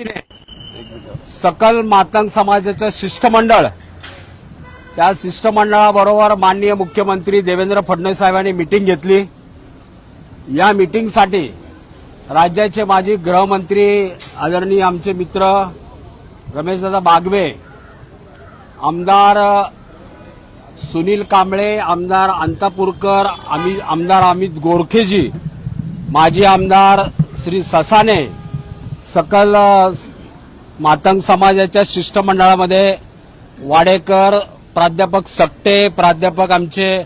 वतीने सकल मातंग समाजाचं शिष्टमंडळ त्या शिष्टमंडळाबरोबर माननीय मुख्यमंत्री देवेंद्र फडणवीस साहेबांनी मिटिंग घेतली. या मिटिंगसाठी राज्याचे माजी गृहमंत्री आदरणीय आमचे मित्र रमेशदादा बागवे आमदार सुनील कांबळे आमदार अंतापूरकर आमदार अमित गोरखेजी माजी आमदार श्री ससाने सकल मातंग समाजाच्या शिष्टमंडळामध्ये वाडेकर प्राध्यापक सट्टे प्राध्यापक आमचे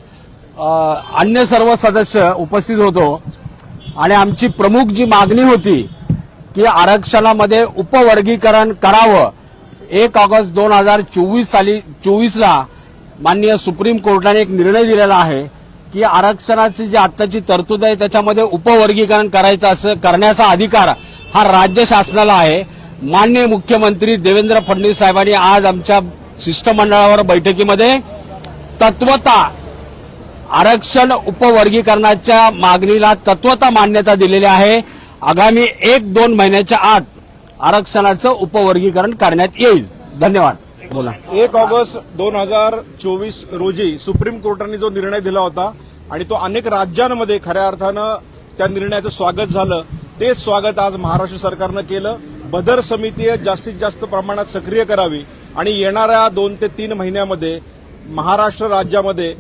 अन्य सर्व सदस्य उपस्थित होतो. आणि आमची प्रमुख जी मागणी होती की आरक्षणामध्ये उपवर्गीकरण करावं. एक ऑगस्ट दोन हजार चोवीस साली चोवीसला माननीय सुप्रीम कोर्टाने एक निर्णय दिलेला आहे की आरक्षणाची जी आत्ताची तरतूद आहे त्याच्यामध्ये उपवर्गीकरण करायचं असं करण्याचा अधिकार हा राज्य शासनाला आहे. माननीय मुख्यमंत्री देवेंद्र फडणवीस साहेबांनी आज आमच्या शिष्टमंडळावर बैठकीमध्ये तत्वता आरक्षण उपवर्गीकरणाच्या मागणीला तत्वता मान्यता दिलेली आहे. आगामी एक दोन महिन्याच्या आत आरक्षणाचं उपवर्गीकरण करण्यात येईल. धन्यवाद. बोला. एक ऑगस्ट दोन हजार चोवीस रोजी सुप्रीम कोर्टाने जो निर्णय दिला होता आणि तो अनेक राज्यांमध्ये खऱ्या अर्थानं त्या निर्णयाचं स्वागत झालं. तेच स्वागत आज महाराष्ट्र सरकारनं केलं. बदर समिती जास्तीत जास्त प्रमाणात सक्रिय करावी. आणि येणाऱ्या दोन ते तीन महिन्यामध्ये महाराष्ट्र राज्यामध्ये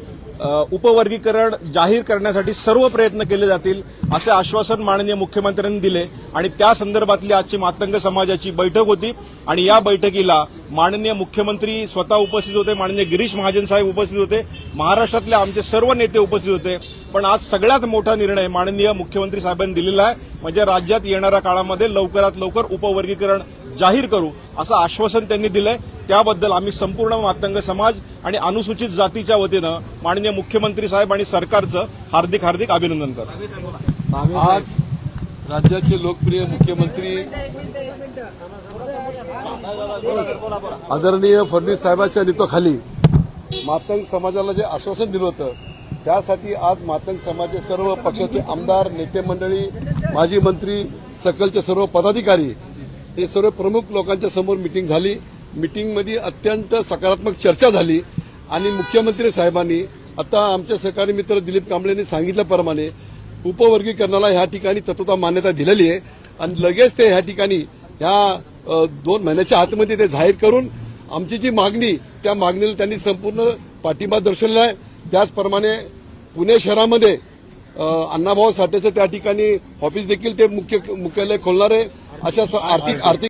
उपवर्गीकरण जाहीर करण्यासाठी सर्व प्रयत्न केले जातील असे आश्वासन माननीय मुख्यमंत्र्यांनी दिले. आणि त्या संदर्भातली आजची मातंग समाजाची बैठक होती. आणि या बैठकीला माननीय मुख्यमंत्री स्वतः उपस्थित होते माननीय गिरीश महाजन साहेब उपस्थित होते महाराष्ट्रातले आमचे सर्व नेते उपस्थित होते. पण आज सगळ्यात मोठा निर्णय माननीय मुख्यमंत्री साहेबांनी दिलेला आहे. म्हणजे राज्यात येणाऱ्या काळामध्ये लवकरात लवकर उपवर्गीकरण जाहीर करू असं आश्वासन त्यांनी दिलंय. त्याबद्दल आम्ही संपूर्ण मातंग समाज आणि अनुसूचित जातीच्या वतीनं माननीय मुख्यमंत्री साहेब आणि सरकारचं हार्दिक हार्दिक अभिनंदन करतो. आज राज्याचे लोकप्रिय मुख्यमंत्री आदरणीय फडणवीस साहेबांच्या नेतृत्वाखाली मातंग समाजाला जे आश्वासन दिलं होतं त्यासाठी आज मातंग समाजाचे सर्व पक्षाचे आमदार नेते मंडळी माजी मंत्री सकलचे सर्व पदाधिकारी हे सर्व प्रमुख लोकांच्या समोर मिटिंग झाली. मिटिंगमध्ये अत्यंत सकारात्मक चर्चा झाली आणि मुख्यमंत्री साहेबांनी आता आमचे सहकारी मित्र दिलीप कांबळेंनी सांगितल्याप्रमाणे उपवर्गीकरणाला ह्या ठिकाणी तत्वता मान्यता दिलेली आहे. आणि लगेच ते ह्या ठिकाणी ह्या दोन महिन्याच्या आतमध्ये ते जाहीर करून आमची जी मागणी त्या मागणीला त्यांनी संपूर्ण पाठिंबा दर्शवलेला आहे. त्याचप्रमाणे पुणे शहरामध्ये अण्णाभाऊ साठेचं त्या ठिकाणी ऑफिस देखील ते मुख्य मुख्यालय खोलणार आहे. अशा स- आर्थिक आर्थिक